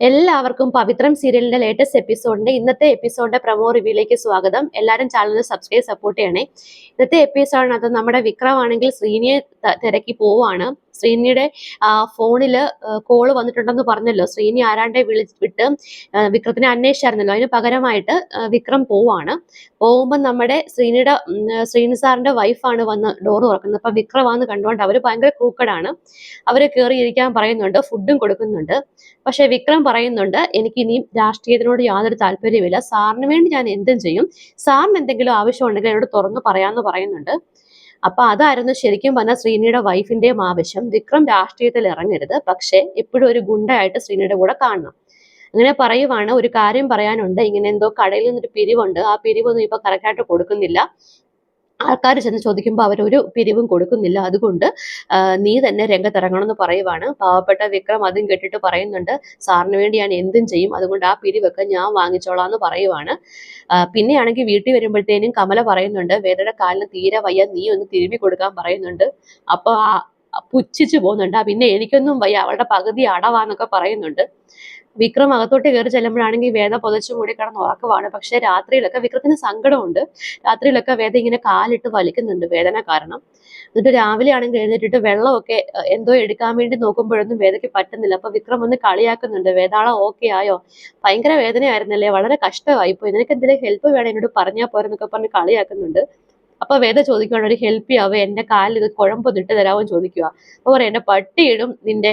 എല്ലാവർക്കും പവിത്രം സീരിയലിന്റെ ലേറ്റസ്റ്റ് എപ്പിസോഡിന്റെ ഇന്നത്തെ എപ്പിസോഡിന്റെ പ്രമോ റിവ്യൂലേക്ക് സ്വാഗതം. എല്ലാവരും ചാനൽ സബ്സ്ക്രൈബ് സപ്പോർട്ട് ചെയ്യണേ. ഇന്നത്തെ എപ്പിസോഡിനകത്ത് നമ്മുടെ വിക്രം ആണെങ്കിൽ ശ്രീനിയെ തിരക്കി പോവാണ് ശ്രീനിയുടെ ഫോണിൽ കോൾ വന്നിട്ടുണ്ടെന്ന് പറഞ്ഞല്ലോ. ശ്രീനി ആരാണ്ടെ വിളിച്ചിട്ട് വിക്രത്തിനെ അന്വേഷിച്ചായിരുന്നല്ലോ. അതിന് പകരമായിട്ട് വിക്രം പോവാണ്. പോകുമ്പോൾ നമ്മുടെ ശ്രീനിയുടെ ശ്രീനി സാറിന്റെ വൈഫാണ് വന്ന് ഡോർ തുറക്കുന്നത്. അപ്പൊ വിക്രമാന്ന് കണ്ടുകൊണ്ട് അവർ ഭയങ്കര ക്രൂക്കഡാണ് അവർ കയറി ഇരിക്കാൻ പറയുന്നുണ്ട് ഫുഡും കൊടുക്കുന്നുണ്ട്. പക്ഷെ വിക്രം പറയുന്നുണ്ട് എനിക്ക് ഇനിയും രാഷ്ട്രീയത്തിനോട് യാതൊരു താല്പര്യമില്ല സാറിന് വേണ്ടി ഞാൻ എന്തും ചെയ്യും. സാറിന് എന്തെങ്കിലും ആവശ്യം ഉണ്ടെങ്കിൽ എന്നോട് തുറന്നു പറയാമെന്ന് പറയുന്നുണ്ട്. അപ്പൊ അതായിരുന്നു ശരിക്കും പറഞ്ഞാൽ ശ്രീനിയുടെ വൈഫിന്റെയും ആവശ്യം. വിക്രം രാഷ്ട്രീയത്തിൽ ഇറങ്ങരുത്. പക്ഷേ എപ്പോഴും ഒരു ഗുണ്ടയായിട്ട് ശ്രീനിയുടെ കൂടെ കാണണം. അങ്ങനെ പറയുവാണ്. ഒരു കാര്യം പറയാനുണ്ട്. ഇങ്ങനെ എന്തോ കടയിൽ നിന്നൊരു പിരിവുണ്ട്. ആ പിരിവൊന്നും ഇപ്പൊ കറക്റ്റായിട്ട് കൊടുക്കുന്നില്ല. ആൾക്കാർ ചെന്ന് ചോദിക്കുമ്പോൾ അവരൊരു പിരിവും കൊടുക്കുന്നില്ല. അതുകൊണ്ട് നീ തന്നെ രംഗത്തിറങ്ങണമെന്ന് പറയുവാണ്. പാവപ്പെട്ട വിക്രം അതും കേട്ടിട്ട് പറയുന്നുണ്ട് സാറിന് വേണ്ടി ഞാൻ എന്തും ചെയ്യും. അതുകൊണ്ട് ആ പിരിവൊക്കെ ഞാൻ വാങ്ങിച്ചോളാം എന്ന് പറയുവാണ് പിന്നെയാണെങ്കിൽ വീട്ടിൽ വരുമ്പോഴത്തേനും കമല പറയുന്നുണ്ട് വേദയുടെ കാലിന് തീരെ വയ്യ. നീ ഒന്ന് തിരുമ്മി കൊടുക്കാൻ പറയുന്നുണ്ട്. അപ്പോൾ പുച്ഛിച്ചു പോകുന്നുണ്ട്. പിന്നെ എനിക്കൊന്നും വയ്യ. അവളുടെ പകുതി അടവാന്നൊക്കെ പറയുന്നുണ്ട്. വിക്രം അകത്തോട്ട് കയറി ചെല്ലുമ്പോഴാണെങ്കിൽ വേദ പുതച്ചു മൂടി കിടന്ന് ഉറക്കമാണ്. പക്ഷെ രാത്രിയിലൊക്കെ വിക്രത്തിന് സങ്കടമുണ്ട്. രാത്രിയിലൊക്കെ വേദ ഇങ്ങനെ കാലിട്ട് വലിക്കുന്നുണ്ട് വേദന കാരണം. എന്നിട്ട് രാവിലെ ആണെങ്കിൽ എഴുന്നേറ്റിട്ട് വെള്ളമൊക്കെ എന്തോ എടുക്കാൻ വേണ്ടി നോക്കുമ്പോഴൊന്നും വേദയ്ക്ക് പറ്റുന്നില്ല. അപ്പൊ വിക്രം ഒന്ന് കളിയാക്കുന്നുണ്ട്. വേദാള ഓക്കെ ആയോ? ഭയങ്കര വേദനയായിരുന്നല്ലേ? വളരെ കഷ്ടമായി പോയി. നിനക്ക് എന്തെങ്കിലും ഹെൽപ്പ് വേണം? എന്നോട് പറഞ്ഞാൽ പോരെന്നൊക്കെ പറഞ്ഞ് കളിയാക്കുന്നുണ്ട്. അപ്പൊ വേദ ചോദിക്കുകയാണ് ഒരു ഹെൽപ്പ് ചെയ്യാവോ എന്റെ കാലിൽ ഇത് തരാവോ? ചോദിക്കുക അപ്പൊ പറയാം എന്റെ പട്ടിയിടും നിന്റെ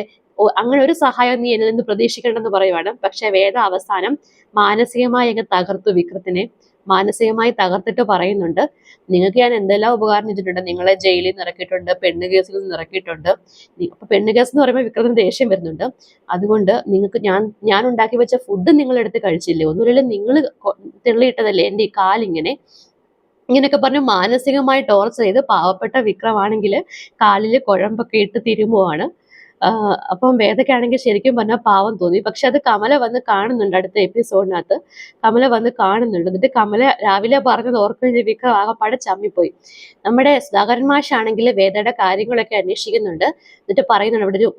അങ്ങനെ ഒരു സഹായം നീ എന്നിൽ നിന്ന് പറയുവാണ്. പക്ഷെ വേദ അവസാനം മാനസികമായി അങ്ങ് തകർത്തു വിക്രത്തിനെ. മാനസികമായി തകർത്തിട്ട് പറയുന്നുണ്ട് നിങ്ങൾക്ക് ഞാൻ എന്തെല്ലാം ഉപകാരം ചെയ്തിട്ടുണ്ട്? നിങ്ങളെ ജയിലിൽ നിന്ന് ഇറക്കിയിട്ടുണ്ട് പെണ്ണ് കേസിൽ നിന്ന് ഇറക്കിയിട്ടുണ്ട്. അപ്പൊ പെണ്ണ് കേസ് എന്ന് പറയുമ്പോൾ വിക്രത്തിന് ദേഷ്യം വരുന്നുണ്ട്. അതുകൊണ്ട് നിങ്ങൾക്ക് ഞാൻ ഞാൻ ഉണ്ടാക്കി വെച്ച ഫുഡ് നിങ്ങൾ എടുത്ത് കഴിച്ചില്ലേ? ഒന്നുമില്ല നിങ്ങൾ തെള്ളിയിട്ടതല്ലേ എന്റെ ഈ കാലിങ്ങനെ? ഇങ്ങനെയൊക്കെ പറഞ്ഞ് മാനസികമായി ടോർച്ചർ ചെയ്ത് പാവപ്പെട്ട വിക്രമാണെങ്കിൽ കാലിൽ കുഴമ്പൊക്കെ ഇട്ട് തിരുമുവാണ്. അപ്പം വേദയ്ക്കാണെങ്കിൽ ശരിക്കും പറഞ്ഞാൽ പാവം തോന്നി. പക്ഷെ അത് കമല വന്ന് കാണുന്നുണ്ട് അടുത്ത എപ്പിസോഡിനകത്ത്. കമല വന്ന് കാണുന്നുണ്ട്. എന്നിട്ട് കമല രാവിലെ പറഞ്ഞത് ഓർക്കുന്ന വിക്രം ആകപ്പാടെ ചമ്മിപ്പോയി. നമ്മുടെ സുധാകരൻ മാഷാണെങ്കിൽ വേദയുടെ കാര്യങ്ങളൊക്കെ അന്വേഷിക്കുന്നുണ്ട്. എന്നിട്ട് പറയുന്നുണ്ട് ഇവിടെ ഒരു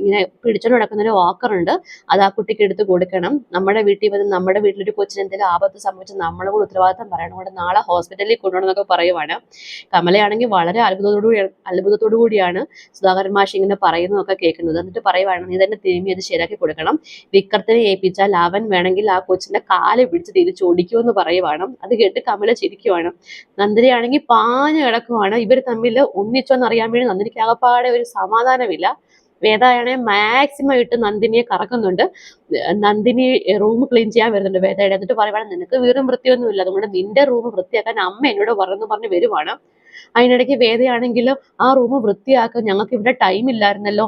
ഇങ്ങനെ പിടിച്ചോണ്ട് നടക്കുന്ന ഒരു വാക്കറുണ്ട് അത് ആ കുട്ടിക്ക് എടുത്ത് കൊടുക്കണം. നമ്മുടെ വീട്ടിൽ വന്ന് നമ്മുടെ വീട്ടിലൊരു കൊച്ചിന് എന്തെങ്കിലും ആപത്ത് സംബന്ധിച്ച് നമ്മളെ കൂടെ ഉത്തരവാദിത്തം പറയണം. കൊണ്ട് നാളെ ഹോസ്പിറ്റലിൽ കൊണ്ടുപോകണമെന്നൊക്കെ പറയുവാണ്. കമലയാണെങ്കിൽ വളരെ അത്ഭുതത്തോടു കൂടി അത്ഭുതത്തോടു കൂടിയാണ് സുധാകരൻ മാഷ് ഇങ്ങനെ പറയുന്നതൊക്കെ കേൾക്കുന്നത്. എന്നിട്ട് പറയുവാണ് നീ തന്നെ തിരുമ്മി അത് ശരിയാക്കി കൊടുക്കണം. വിക്രത്തിനെ ഏൽപ്പിച്ചാൽ അവൻ വേണമെങ്കിൽ ആ കൊച്ചിന്റെ കാൽ പിടിച്ച് എന്ന് പറയുവാണ്. അത് കേട്ട് കമല ചിരിക്കുവാണ്. നന്ദിനിയാണെങ്കിൽ പാഞ്ഞു കിടക്കുവാണ്. ഇവർ തമ്മിൽ ഒന്നിച്ചോന്ന് അറിയാൻ വേണ്ടി നന്ദിനിക്ക് ആകപ്പാടെ ഒരു സമാധാനമില്ല. വേദയാണെ മാക്സിമം ഇട്ട് നന്ദിനിയെ കറക്കുന്നുണ്ട്. നന്ദിനി റൂം ക്ലീൻ ചെയ്യാൻ വരുന്നുണ്ട് വേദയുടെ എന്നിട്ട് പറയുവാണ് നിനക്ക് വീറും വൃത്തിയൊന്നുമില്ല. അതുകൊണ്ട് നിന്റെ റൂം വൃത്തിയാക്കാൻ അമ്മ എന്നോട് പറഞ്ഞു പറഞ്ഞ് വരുവാണ്. അതിനിടയ്ക്ക് വേദയാണെങ്കിലും ആ റൂം വൃത്തിയാക്കാൻ ഞങ്ങൾക്ക് ഇവിടെ ടൈം ഇല്ലായിരുന്നല്ലോ.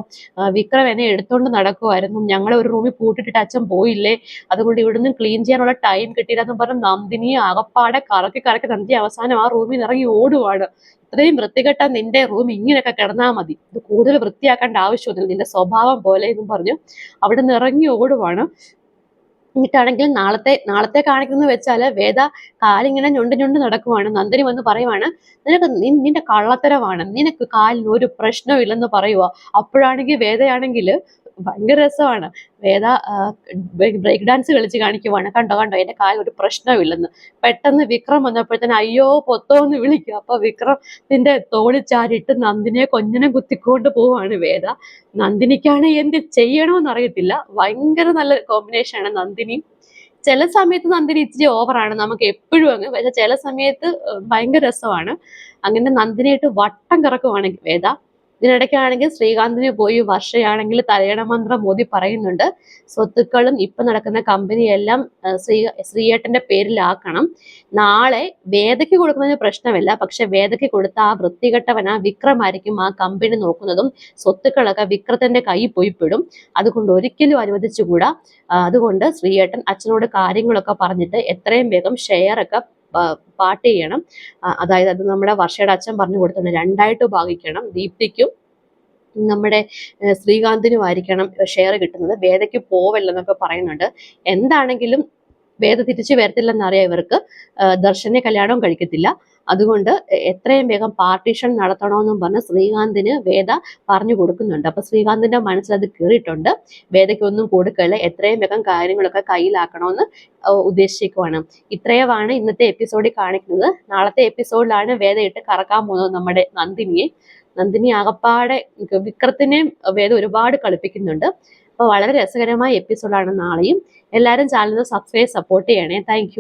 വിക്രം എന്നെ എടുത്തോണ്ട് നടക്കുമായിരുന്നു ഞങ്ങളെ ഒരു റൂമിൽ പൂട്ടിട്ടിട്ട് അച്ഛൻ പോയില്ലേ? അതുകൊണ്ട് ഇവിടുന്ന് ക്ലീൻ ചെയ്യാനുള്ള ടൈം കിട്ടിയില്ലെന്നും പറഞ്ഞ് നന്ദിനിയെ ആകപ്പാടെ കറക്കി കറക്കി നന്ദി അവസാനം ആ റൂമിൽ ഇറങ്ങി ഓടുവാണ്. ഇത്രയും വൃത്തികെട്ട നിന്റെ റൂം ഇങ്ങനെയൊക്കെ കിടന്നാൽ മതി. ഇത് കൂടുതൽ വൃത്തിയാക്കേണ്ട ആവശ്യമൊന്നുമില്ല. നിന്റെ സ്വഭാവം പോലെ എന്നും പറഞ്ഞു അവിടെ നിന്ന് ഇറങ്ങി ഓടുവാണ്. എന്നിട്ടാണെങ്കിൽ നാളത്തെ നാളത്തെ കാണിക്കുന്നത് വെച്ചാൽ വേദ കാലിങ്ങനെ ഞൊണ്ട് ഞൊണ്ട് നടക്കുവാണ്. നന്ദിനി വന്ന് പറയുവാണ് നിനക്ക് നിന്റെ കള്ളത്തരമാണ്. നിനക്ക് കാലിന് ഒരു പ്രശ്നമില്ലെന്ന് പറയുക അപ്പോഴാണെങ്കിൽ വേദയാണെങ്കിൽ ഭയങ്കര രസമാണ്. വേദ ബ്രേക്ക് ഡാൻസ് കളിച്ച് കാണിക്കുവാണ്. കണ്ടോ കണ്ടോ എന്റെ കാലിൽ ഒരു പ്രശ്നമില്ലെന്ന്. പെട്ടെന്ന് വിക്രം വന്നപ്പോഴത്തേന് അയ്യോ പൊത്തോ എന്ന് വിളിക്കുക. അപ്പൊ വിക്രം നിന്റെ തോളിൽ ചാരിട്ട് നന്ദിനെ കൊഞ്ഞനം കുത്തിക്കൊണ്ട് പോവാണ് വേദ. നന്ദിനിക്കാണ് എന്ത് ചെയ്യണമെന്ന് അറിയത്തില്ല. ഭയങ്കര നല്ല കോമ്പിനേഷൻ ആണ് നന്ദിനി ചില സമയത്ത് നന്ദിനി ഇച്ചിരി ഓവറാണ് നമുക്ക് എപ്പോഴും അങ്ങ് പക്ഷെ ചില സമയത്ത് ഭയങ്കര രസമാണ്. അങ്ങനെ നന്ദിനിയായിട്ട് വട്ടം കറക്കുവാണ് വേദ ഇതിനിടയ്ക്കാണെങ്കിൽ ശ്രീകാന്തിന് പോയി വർഷയാണെങ്കിൽ തലയണ മന്ത്രം മോദി പറയുന്നുണ്ട്. സ്വത്തുക്കളും ഇപ്പൊ നടക്കുന്ന കമ്പനിയെല്ലാം ശ്രീ ശ്രീയേട്ടന്റെ പേരിലാക്കണം. നാളെ വേദയ്ക്ക് കൊടുക്കുന്നതിന് പ്രശ്നമില്ല. പക്ഷെ വേദയ്ക്ക് കൊടുത്ത ആ വൃത്തികെട്ടവൻ ആ വിക്രമായിരിക്കും ആ കമ്പനി നോക്കുന്നതും. സ്വത്തുക്കളൊക്കെ വിക്രത്തിന്റെ കൈ പോയിപ്പെടും പെടും. അതുകൊണ്ട് ഒരിക്കലും അനുവദിച്ചുകൂടാ. അതുകൊണ്ട് ശ്രീയേട്ടൻ അച്ഛനോട് കാര്യങ്ങളൊക്കെ പറഞ്ഞിട്ട് എത്രയും വേഗം ഷെയർ ഒക്കെ പാട്ട് ചെയ്യണം. അതായത് അത് നമ്മുടെ വർഷയുടെ അച്ഛൻ പറഞ്ഞു കൊടുത്തിട്ടുണ്ട്. രണ്ടായിട്ട് ഭാഗിക്കണം. ദീപ്തിക്കും നമ്മുടെ ശ്രീകാന്തിനുമായിരിക്കണം ഷെയർ കിട്ടുന്നത്. വേദയ്ക്ക് പോവല്ലെന്നൊക്കെ പറയുന്നുണ്ട്. എന്താണെങ്കിലും വേദ തിരിച്ചു വരത്തില്ലെന്നറിയാം ഇവർക്ക്. ദർശനെ കല്യാണവും കഴിക്കത്തില്ല. അതുകൊണ്ട് എത്രയും വേഗം പാർട്ടീഷൻ നടത്തണമെന്നും പറഞ്ഞ് ശ്രീകാന്തിന് വേദ പറഞ്ഞു കൊടുക്കുന്നുണ്ട്. അപ്പൊ ശ്രീകാന്തിന്റെ മനസ്സിൽ അത് കയറിയിട്ടുണ്ട് വേദയ്ക്കൊന്നും കൊടുക്കല്ല. എത്രയും വേഗം കാര്യങ്ങളൊക്കെ കയ്യിലാക്കണമെന്ന് ഉദ്ദേശിക്കുവാണ് ഇത്രയുമാണ് ഇന്നത്തെ എപ്പിസോഡിൽ കാണിക്കുന്നത്. നാളത്തെ എപ്പിസോഡിലാണ് വേദ ഇട്ട് കറക്കാൻ പോകുന്നത് നമ്മുടെ നന്ദിനിയെ. നന്ദിനി ആകപ്പാടെ വിക്രത്തിനെയും വേദ ഒരുപാട് കളിപ്പിക്കുന്നുണ്ട്. അപ്പോൾ വളരെ രസകരമായ എപ്പിസോഡാണ് നാളെയും. എല്ലാവരും ചാനൽ സബ്സ്ക്രൈബ് സപ്പോർട്ട് ചെയ്യണേ. താങ്ക്